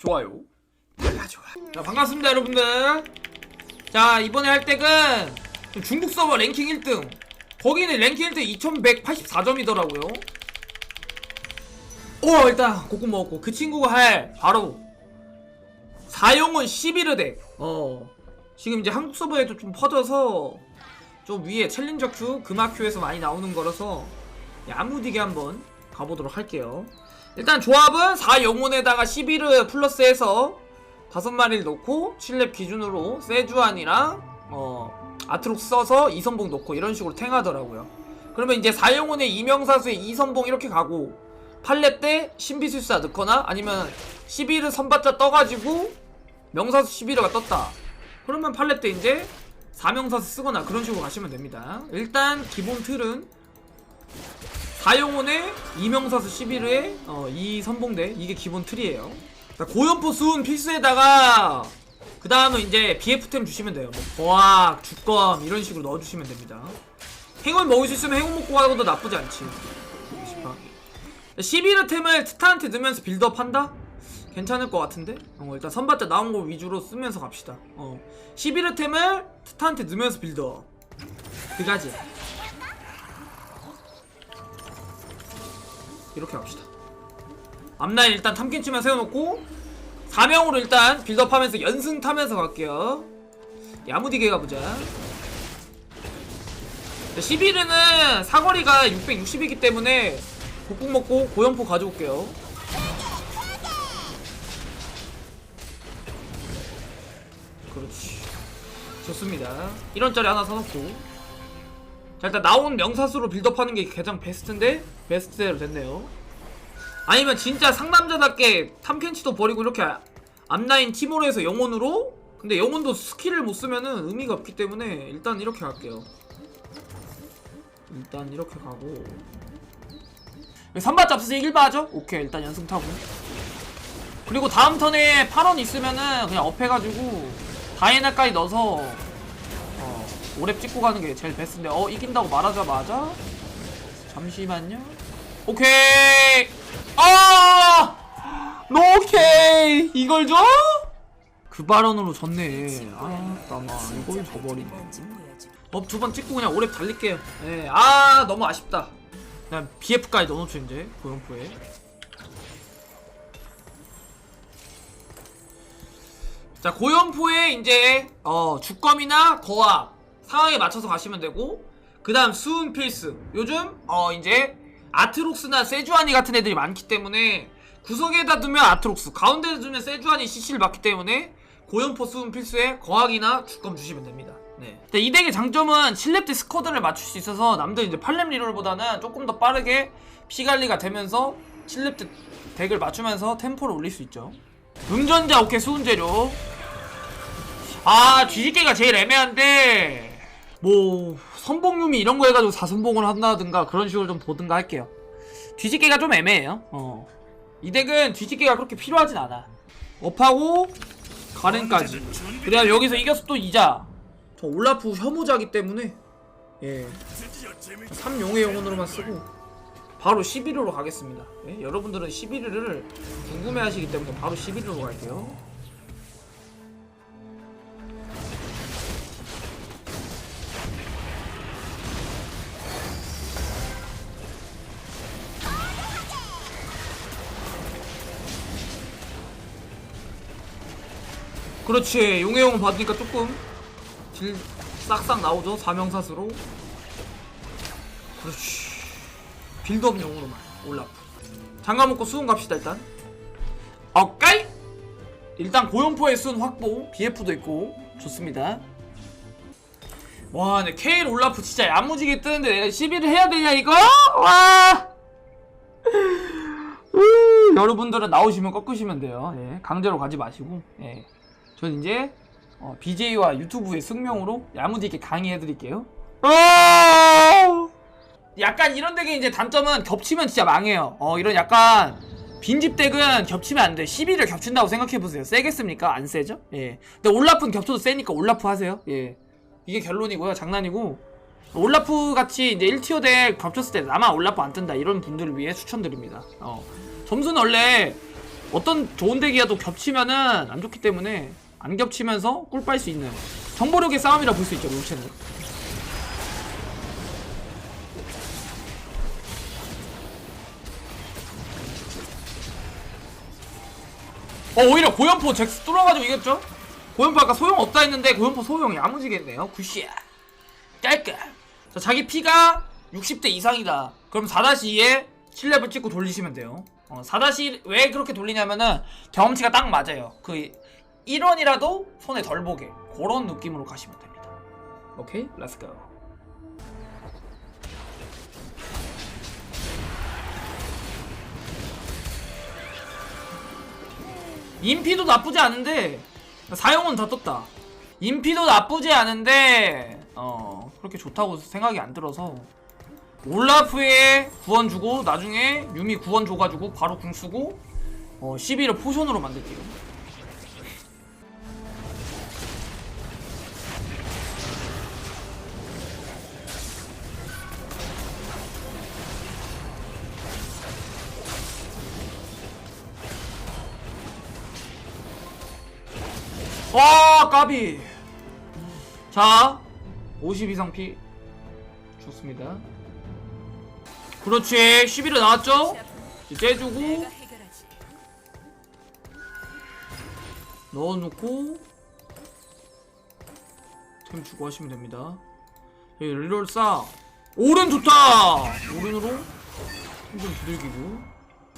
좋아요. 달라 좋아. 자 반갑습니다 여러분들. 자 이번에 할 덱은 중국 서버 랭킹 1등. 거기는 랭킹 1등 2184점이더라고요. 오 일단 고구 먹었고 그 친구가 할 바로 사용은 11회 덱. 어. 지금 이제 한국 서버에도 좀 퍼져서 좀 위에 챌린저 큐, 금화 큐에서 많이 나오는 거라서 야무지게 한번 가보도록 할게요. 일단 조합은 4영혼에다가 11을 플러스해서 5마리를 넣고 7렙 기준으로 세주안이랑 어, 아트록스 써서 2선봉 넣고 이런 식으로 탱하더라고요. 그러면 이제 4영혼에 이명사수에 2선봉 이렇게 가고 8렙 때 신비술사 넣거나 아니면 11을 선받자 떠가지고 명사수 11호가 떴다. 그러면 8렙 때 이제 4명사수 쓰거나 그런 식으로 가시면 됩니다. 일단 기본 틀은 4영혼에 2명사수 11회 어, 2선봉대 이게 기본 틀이에요. 자, 고연포 수은 필수에다가 그 다음은 이제 BF템 주시면 돼요. 뭐 보악, 주검 이런 식으로 넣어주시면 됩니다. 행운 먹을 수 있으면 행운 먹고 가는 것도 나쁘지 않지. 11회 템을 트타한테 넣으면서 빌드업 한다? 괜찮을 것 같은데? 어, 일단 선발자 나온 거 위주로 쓰면서 갑시다. 어. 11회 템을 트타한테 넣으면서 빌드업. 그가지. 이렇게 갑시다. 앞라인 일단 탐켄치만 세워놓고 4명으로 일단 빌드업하면서 연승 타면서 갈게요. 야무지게 가보자. 11회는 사거리가 660이기 때문에 복국 먹고 고연포 가져올게요. 그렇지. 좋습니다. 1원짜리 하나 사놓고. 자, 일단 나온 명사수로 빌드업하는 게 가장 베스트인데? 베스트대로 됐네요. 아니면 진짜 상남자답게 탐켄치도 버리고 이렇게 앞라인 팀으로 해서 영혼으로? 근데 영혼도 스킬을 못 쓰면은 의미가 없기 때문에 일단 이렇게 갈게요. 일단 이렇게 가고. 선발 잡스서 1바 하죠? 오케이, 일단 연승 타고. 그리고 다음 턴에 8원 있으면은 그냥 업해가지고 다이애나까지 넣어서 어, 오랩 찍고 가는 게 제일 베스트인데 어 이긴다고 말하자마자? 잠시만요. 오케이! 아! 너 오케이! 이걸 줘? 그 발언으로 졌네. 아 나마 이걸 져버리네. 업두 번 찍고 그냥 오랩 달릴게요. 예, 아 너무 아쉽다. 그냥 BF까지 넣어놓죠 이제. 고연포에. 자 고연포에 이제 어 주검이나 거압 상황에 맞춰서 가시면 되고 그 다음 수은 필수. 요즘 어 이제 아트록스나 세주아니 같은 애들이 많기 때문에 구석에다 두면 아트록스 가운데에 두면 세주아니 CC를 받기 때문에 고연포 수은 필수에 거학이나 주검 주시면 됩니다. 네. 근데 이 덱의 장점은 7렙 때 스쿼드를 맞출 수 있어서 남들 이제 8렙 리롤보다는 조금 더 빠르게 피관리가 되면서 7렙 때 덱을 맞추면서 템포를 올릴 수 있죠. 음전자 오케이 수은재료. 아 뒤집개가 제일 애매한데 뭐 선봉유미 이런 거 해가지고 4선봉을 한다든가 그런 식으로 좀 보든가 할게요. 뒤집개가 좀 애매해요. 어. 이 덱은 뒤집개가 그렇게 필요하진 않아. 업하고 가렌까지. 그래야 여기서 이겨서 또 이자. 저 올라프 혐오자기 때문에. 예. 3용의 영혼으로만 쓰고. 바로 11호로 가겠습니다. 예? 여러분들은 11호를 궁금해하시기 때문에 바로 11호로 갈게요 그렇지. 용의 영혼 받으니까 조금 딜 싹싹 나오죠 사명사수로. 그렇지. 빌드업 용으로만 올라프 장갑 먹고 수은 갑시다 일단. 오케이! 일단 고연포의 수은 확보 BF도 있고. 좋습니다. 와 근데 케일 올라프 진짜 야무지게 뜨는데 내가 11을 해야 되냐 이거? 와! 음, 여러분들은 나오시면 꺾으시면 돼요. 예, 강제로 가지 마시고. 예. 전 이제 어, BJ와 유튜브의 숙명으로 야무지게 강의해드릴게요. 어! 약간 이런 덱의 이제 단점은 겹치면 진짜 망해요. 어, 이런 약간 빈집 덱은 겹치면 안 돼. 11을 겹친다고 생각해보세요. 세겠습니까? 안 세죠? 예. 근데 올라프는 겹쳐도 세니까 올라프 하세요. 예. 이게 결론이고요. 장난이고. 올라프 같이 이제 1티어 덱 겹쳤을 때 나만 올라프 안 뜬다. 이런 분들을 위해 추천드립니다. 어. 점수는 원래 어떤 좋은 대기와도 겹치면은 안 좋기 때문에 안 겹치면서 꿀 빨 수 있는 정보력의 싸움이라 볼 수 있죠 롤체는 어 오히려 고연포 잭스 뚫어가지고 이겼죠? 고연포 아까 소용 없다 했는데 고연포 소용 야무지겠네요. 굿이야 깔끔 자 자기 피가 60대 이상이다. 그럼 4-2에 7렙을 찍고 돌리시면 돼요. 어, 4-2왜 그렇게 돌리냐면은 경험치가 딱 맞아요. 그 1원이라도 손에 덜 보게 그런 느낌으로 가시면 됩니다. 오케이? 렛츠고 인피도 나쁘지 않은데 사용은 다 떴다. 인피도 나쁘지 않은데 어 그렇게 좋다고 생각이 안 들어서. 올라프에 구원 주고 나중에 유미 구원 줘가지고 바로 궁 쓰고 어 12를 포션으로 만들게요 와 까비. 자 50 이상 피. 좋습니다. 그렇지. 11을 나왔죠? 이제 째주고. 넣어놓고. 템 주고 하시면 됩니다. 여기 릴롤 싸. 오른 좋다. 오른으로 힘좀 두들기고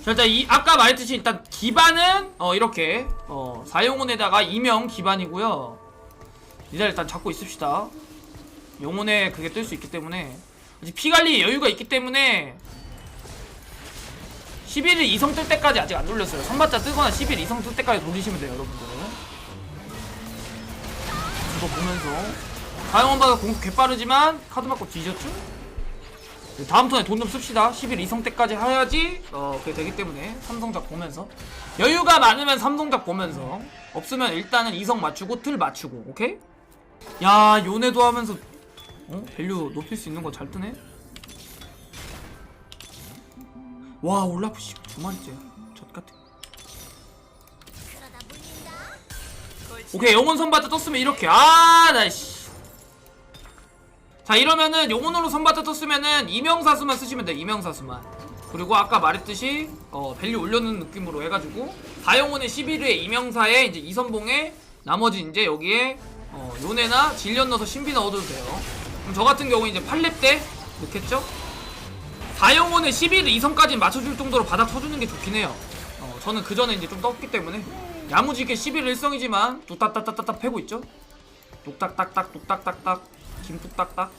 자 일단 이 아까 말했듯이 일단 기반은 어 이렇게 어 사용원에다가 이명 기반이고요. 일단 일단 잡고 있읍시다. 영혼에 그게 뜰 수 있기 때문에. 아직 피관리 여유가 있기 때문에 11일 이성 뜰 때까지 아직 안 돌렸어요. 선발자 뜨거나 11일 이성 뜰 때까지 돌리시면 돼요 여러분들은 이거 보면서. 사용원 받아 공수 개빠르지만 카드 맞고 뒤졌죠? 네, 다음 턴에 돈 좀 씁시다. 10일 이성 때까지 해야지. 어 그게 되기 때문에 삼성작 보면서. 여유가 많으면 삼성작 보면서. 없으면 일단은 이성 맞추고 틀 맞추고 오케이? 야 요네도 하면서 어? 밸류 높일 수 있는 거 잘 뜨네? 와 올라프 씨두 마리째. 젖같아 오케이 영혼 선바트 떴으면 이렇게. 아 나이씨 자 이러면은 영혼으로 선바트 떴으면은 이명사수만 쓰시면 돼 이명사수만. 그리고 아까 말했듯이 어 밸류 올려놓는 느낌으로 해가지고 다영혼의 11회 이명사에 이제 이선봉에 나머지 이제 여기에 어 요네나 질련 넣어서 신비 넣어도 돼요. 그럼 저 같은 경우 이제 8렙 때 넣겠죠? 다영혼의 11을 2선까지 맞춰줄 정도로 바닥 쳐주는 게 좋긴 해요. 어 저는 그 전에 이제 좀 떴기 때문에. 야무지게 11 일성이지만 뚝딱딱딱딱 패고 있죠? 뚝딱딱딱 뚝딱딱딱 김뚝딱딱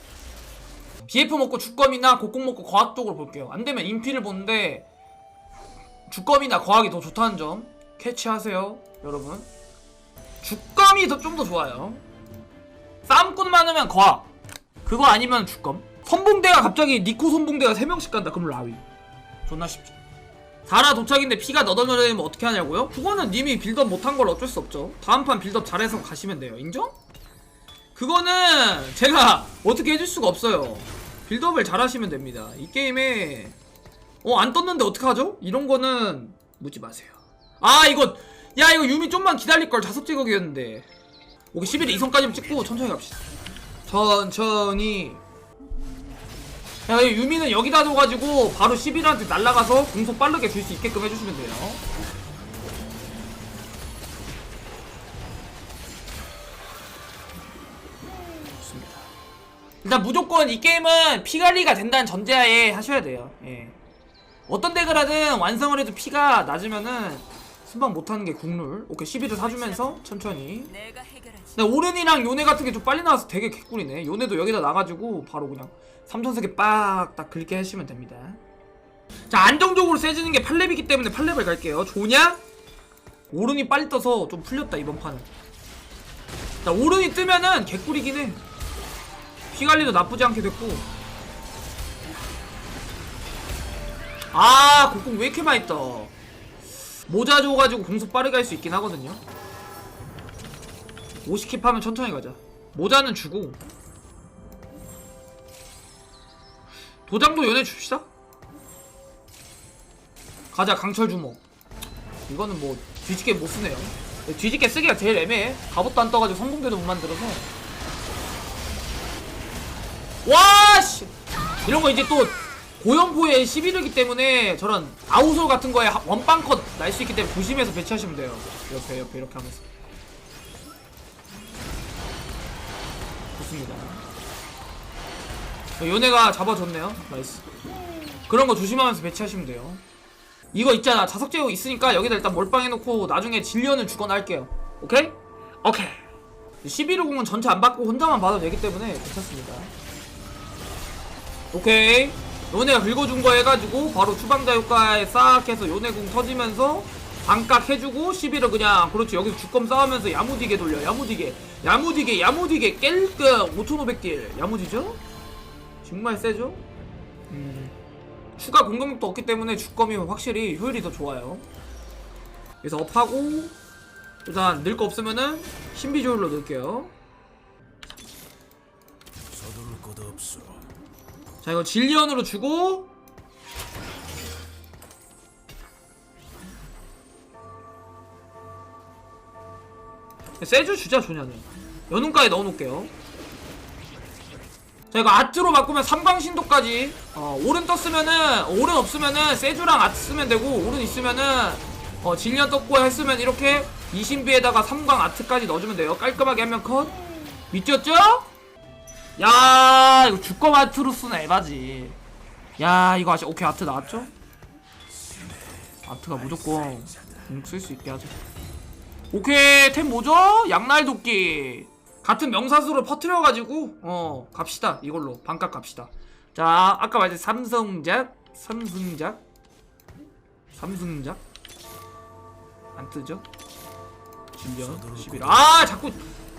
BF 먹고 주검이나 곡공 먹고 거학 쪽으로 볼게요. 안되면 인피를 보는데 주검이나 거학이 더 좋다는 점 캐치하세요 여러분. 주검이 더좀더 좋아요. 싸움꾼 많으면 거학. 그거 아니면 주검. 선봉대가 갑자기 니코 선봉대가 3명씩 간다 그럼 라위. 존나 쉽죠. 다라 도착인데 피가 너덜너덜하면 어떻게 하냐고요? 그거는 님이 빌드업 못한 걸 어쩔 수 없죠. 다음 판 빌드업 잘해서 가시면 돼요. 인정? 그거는 제가 어떻게 해줄 수가 없어요. 빌드업을 잘 하시면 됩니다. 이 게임에 어 안 떴는데 어떡하죠? 이런 거는 묻지 마세요. 아 이거 야 이거 유미 좀만 기다릴걸 자석 제거기였는데. 오케이 11일 이성까지만 찍고 천천히 갑시다. 천천히. 야 유미는 여기다 둬가지고 바로 11한테 날라가서 공속 빠르게 줄 수 있게끔 해주시면 돼요 일단 무조건 이 게임은 피 관리가 된다는 전제하에 하셔야 돼요 예. 어떤 덱을 하든 완성을 해도 피가 낮으면은 순방 못하는 게 국룰 오케이 11을 사주면서 천천히. 근데 오른이랑 요네 같은 게 좀 빨리 나와서 되게 개꿀이네. 요네도 여기다 놔가지고 바로 그냥 삼천세계 빡딱 긁게 하시면 됩니다. 자 안정적으로 세지는 게 8렙이기 때문에 8렙을 갈게요. 좋냐? 오른이 빨리 떠서 좀 풀렸다 이번 판은. 자 오른이 뜨면은 개꿀이긴 해. 피 관리도 나쁘지 않게 됐고. 아 곡궁 왜 이렇게 많이 떠? 모자 줘가지고 공속 빠르게 할 수 있긴 하거든요. 50킵 하면 천천히 가자. 모자는 주고. 도장도 연애 줍시다. 가자 강철 주먹. 이거는 뭐 뒤집게 못 쓰네요. 뒤집게 쓰기가 제일 애매해. 갑옷도 안 떠가지고 성공대도 못 만들어서 와씨. 이런 거 이제 또 고연포의 11이기 때문에 저런 아우솔 같은 거에 하- 원빵컷 날 수 있기 때문에 조심해서 배치하시면 돼요. 옆에 옆에 이렇게 하면서. 좋습니다. 요네가 잡아줬네요. 나이스. 그런 거 조심하면서 배치하시면 돼요. 이거 있잖아. 자석 제거 있으니까 여기다 일단 몰빵 해놓고 나중에 진련을 주거나 할게요. 오케이? 오케이. 11호공은 전체 안 받고 혼자만 받아도 되기 때문에 괜찮습니다 오케이 요네가 긁어준 거 해가지고 바로 추방자 효과에 싹 해서 요네 궁 터지면서 반각 해주고 11을 그냥 그렇지 여기서 주검 싸우면서 야무지게 돌려 야무지게 야무지게 야무지게 깰끔 5500딜 야무지죠? 정말 세죠? 음. 추가 공격력도 없기 때문에 주검이 확실히 효율이 더 좋아요 그래서 업하고 일단 늘 거 없으면은 신비 조율로 넣을게요 서둘 것 없어. 자 이거 진리언으로 주고. 세주 주자 조냐는 연운가에 넣어놓을게요. 자 이거 아트로 바꾸면 삼광신도까지. 어, 오른 떴으면은 오른 없으면은 세주랑 아트 쓰면 되고 오른 있으면은 어, 진리언 떴고 했으면 이렇게 이신비에다가 삼광 아트까지 넣어주면 돼요. 깔끔하게 하면 컷. 미쳤죠? 야 이거 아트로 쓰는 에바지 야 이거 아시 오케이 아트 나왔죠? 아트가 무조건 쓸 수 있게 하죠 오케이 템 뭐죠? 양날 도끼 같은 명사수로 퍼트려가지고 어 갑시다 이걸로 반값 갑시다 자 아까 말했 삼성작 삼승작 삼승작 안 뜨죠? 진련 11. 아 자꾸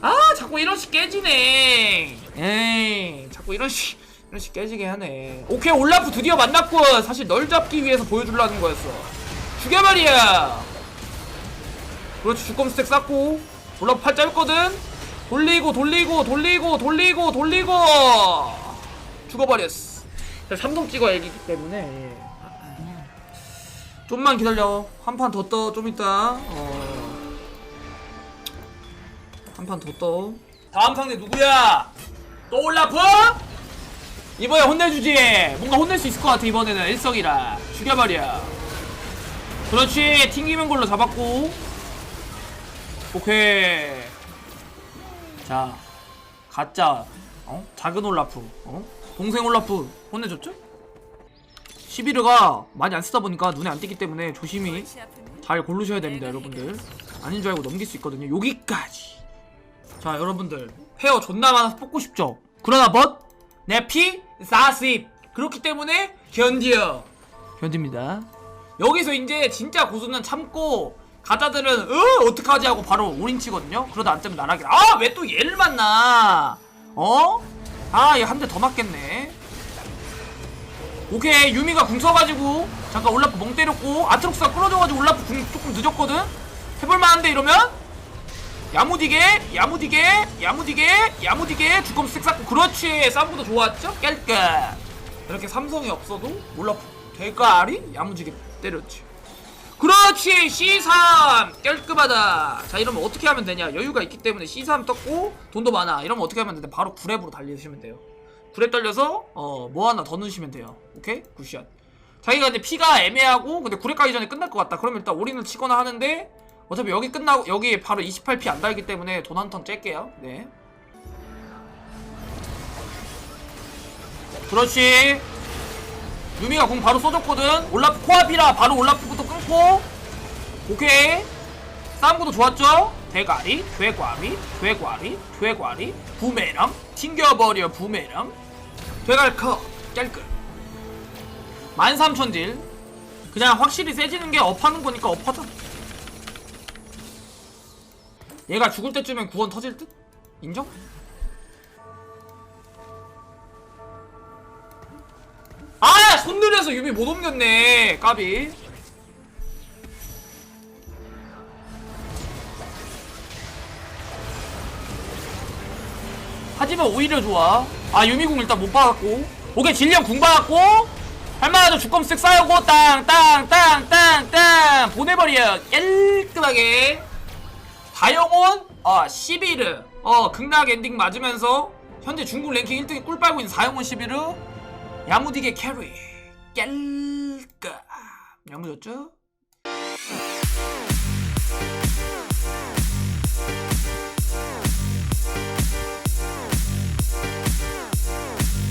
아 자꾸 이런 식 깨지네. 에이 자꾸 이런 식 이런 식 깨지게 하네. 오케이 올라프 드디어 만났고 사실 널 잡기 위해서 보여주려는 거였어. 죽여버려 그렇지 주검 스택 쌓고. 올라프 팔 짧거든? 돌리고 돌리고 돌리고 돌리고 돌리고. 죽어버렸어. 자, 삼성 찍어야 이기기 때문에. 예. 좀만 기다려. 한 판 더 떠. 좀 이따. 어. 한 판 더 떠. 다음 상대 누구야? 또 올라프? 이번에 혼내주지. 뭔가 혼낼 수 있을 것 같아 이번에는 일석이라 죽여버려. 그렇지 튕기면 걸로 잡았고. 오케이. 자 가짜 어 작은 올라프 어 동생 올라프 혼내줬죠? 11호가 많이 안 쓰다 보니까 눈에 안 띄기 때문에 조심히 잘 고르셔야 됩니다 여러분들 아닌 줄 알고 넘길 수 있거든요 여기까지 자 여러분들. 페어 존나 많아서 뽑고 싶죠? 그러나 벗내 피? 40 그렇기 때문에 견디어. 견딥니다. 여기서 이제 진짜 고수는 참고 가짜들은 어 어떡하지? 하고 바로 올인 치거든요? 그러다 안 뜨면 나락이라. 아왜 또 얘를 만나? 어? 아얘 한 대 더 맞겠네. 오케이. 유미가 궁 써가지고. 잠깐 올라프 멍 때렸고. 아트록스가 끌어줘가지고 올라프 궁 조금 늦었거든? 해볼만한데 이러면 야무지게 야무지게 야무지게 야무지게 주검 스택 쌓고 그렇지. 싸움보다 좋았죠? 깔끔 이렇게 삼성이 없어도 올라프 대가리 야무지게 때렸지. 그렇지. C3. 깔끔하다. 자 이러면 어떻게 하면 되냐? 여유가 있기 때문에 C3 떴고 돈도 많아. 이러면 어떻게 하면 되냐? 바로 9랩으로 달리시면 돼요. 9랩 달려서 어 뭐 하나 더 넣으시면 돼요. 오케이? 굿샷. 자기가 이제 피가 애매하고 근데 9랩 가기 전에 끝날 것 같다. 그러면 일단 올인을 치거나 하는데 어차피 여기 끝나고 여기 바로 28피 안 달기 때문에 돈 한턴 짤게요. 네. 그렇지. 유미가 공 바로 쏘줬거든. 올라프 코앞이라 바로 올라프부터 끊고. 오케이. 싸움구도 좋았죠? 대가리 되과리 되과리 되과리 부메랑. 튕겨버려 부메랑. 되갈커 깔끔. 13,000딜 그냥 확실히 세지는 게 업하는 거니까 업하자 얘가 죽을 때쯤엔 구원 터질 듯? 인정? 아! 손 느려서 유미 못 옮겼네 까비 하지만 오히려 좋아 아 유미궁 일단 못 받았고 오케이 질량 궁 받았고 할만하죠 주검 쓱 쌓이고 땅 땅 땅 땅땅 보내버려 깔끔하게 다영혼 어 11르 어 극락 엔딩 맞으면서 현재 중국 랭킹 1등에 꿀 빨고 있는 사영혼 11르 야무지게 캐리 깔끔 야무졌죠?